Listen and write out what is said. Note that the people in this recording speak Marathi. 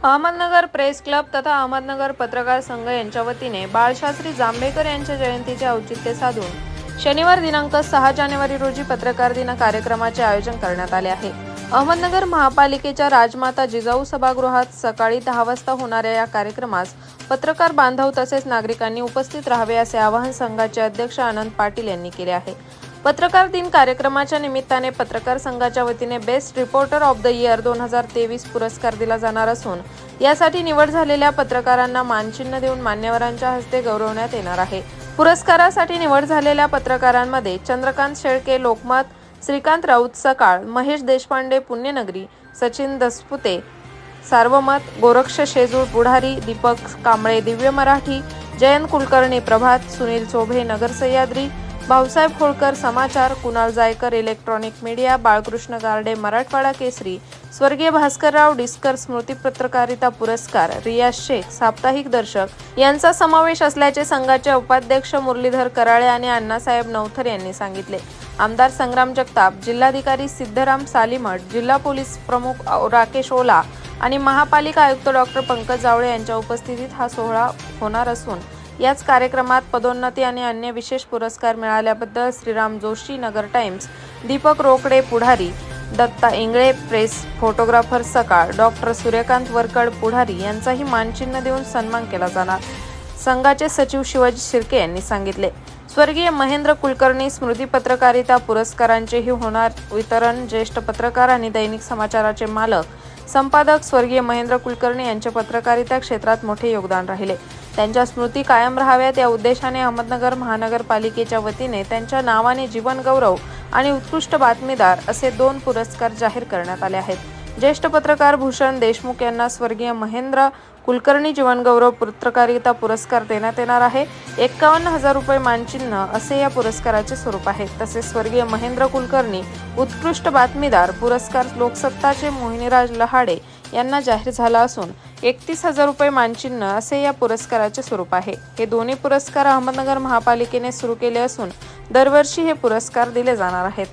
अहमदनगर प्रेस क्लब तथा अहमदनगर पत्रकार संघ यांच्या वतीने बाळशास्त्री जांभेकर यांच्या जयंतीचे औचित्य साधून शनिवार दिनांक सहा जानेवारी रोजी पत्रकार दिन कार्यक्रमाचे आयोजन करण्यात आले आहे. अहमदनगर महापालिकेच्या राजमाता जिजाऊ सभागृहात सकाळी दहा वाजता होणाऱ्या या कार्यक्रमास पत्रकार बांधव तसेच नागरिकांनी उपस्थित राहावे असे आवाहन संघाचे अध्यक्ष आनंद पाटील यांनी केले आहे. पत्रकार दिन कार्यक्रमाच्या निमित्ताने पत्रकार संघाच्या वतीने best reporter of the year दोन हजार तेवीस पुरस्कार दिला जाणार असून यासाठी निवड झालेल्या पत्रकारांना मानचिन्ह देऊन मान्यवरांच्या हस्ते गौरवण्यात येणार आहे. पुरस्कारासाठी निवड झालेल्या पत्रकारांमध्ये चंद्रकांत शेळके लोकमत श्रीकांत राऊत सकाळ महेश देशपांडे पुण्यनगरी सचिन दसपुते सार्वमत गोरक्ष शेजूळ पुढारी दीपक कांबळे दिव्य मराठी जयंत कुलकर्णी प्रभात सुनील चोभे नगर सह्याद्री भाऊसाहेब होळकर समाचार कुणाल जायकर इलेक्ट्रॉनिक मीडिया बाळकृष्ण गारडे मराठवाडा केसरी स्वर्गीय भास्करराव डिस्कर स्मृती पत्रकारिता पुरस्कार रिया शेख साप्ताहिक दर्शक यांचा समावेश असल्याचे संघाचे उपाध्यक्ष मुरलीधर कराळे आणि अण्णासाहेब नवथर यांनी सांगितले. आमदार संग्राम जगताप जिल्हाधिकारी सिद्धराम सालीमठ जिल्हा पोलीस प्रमुख राकेश ओला आणि महापालिका आयुक्त डॉक्टर पंकज जावळे यांच्या उपस्थितीत हा सोहळा होणार असून याच कार्यक्रमात पदोन्नती आणि अन्य विशेष पुरस्कार मिळाल्याबद्दल Shriram Joshi Nagar times Deepak Rokade Pudhari Datta Ingale press photographer Sakal doctor Suryakant Varkad Pudhari यांचाही मानचिन्ह देऊन सन्मान केला जाणार. संघाचे सचिव शिवाजी शिर्के यांनी सांगितले स्वर्गीय महेंद्र कुलकर्णी स्मृती पत्रकारिता पुरस्कारांचेही होणार वितरण. ज्येष्ठ पत्रकार आणि दैनिक समाचाराचे मालक संपादक स्वर्गीय महेंद्र कुलकर्णी यांचे पत्रकारिता क्षेत्रात मोठे योगदान राहिले. त्यांच्या स्मृती कायम राहाव्यात या उद्देशाने अहमदनगर महानगरपालिकेच्या वतीने त्यांच्या नावाने जीवनगौरव आणि उत्कृष्ट बातमीदार असे दोन पुरस्कार जाहीर करण्यात आले आहेत. ज्येष्ठ पत्रकार भूषण देशमुख यांना स्वर्गीय महेंद्र कुलकर्णी जीवनगौरव पत्रकारिता पुरस्कार देण्यात येणार आहे. एक्कावन्न हजार रुपये मानचिन्ह असे या पुरस्काराचे स्वरूप आहे. तसेच स्वर्गीय महेंद्र कुलकर्णी उत्कृष्ट बातमीदार पुरस्कार लोकसत्ताचे मोहिनीराज लहाडे यांना जाहीर झाला असून एकतीस हजार रुपये मानचिन्ह असे या पुरस्काराचे स्वरूप आहे. हे दोन्ही पुरस्कार अहमदनगर महापालिकेने सुरू केले असून दरवर्षी हे पुरस्कार दिले जाणार आहेत.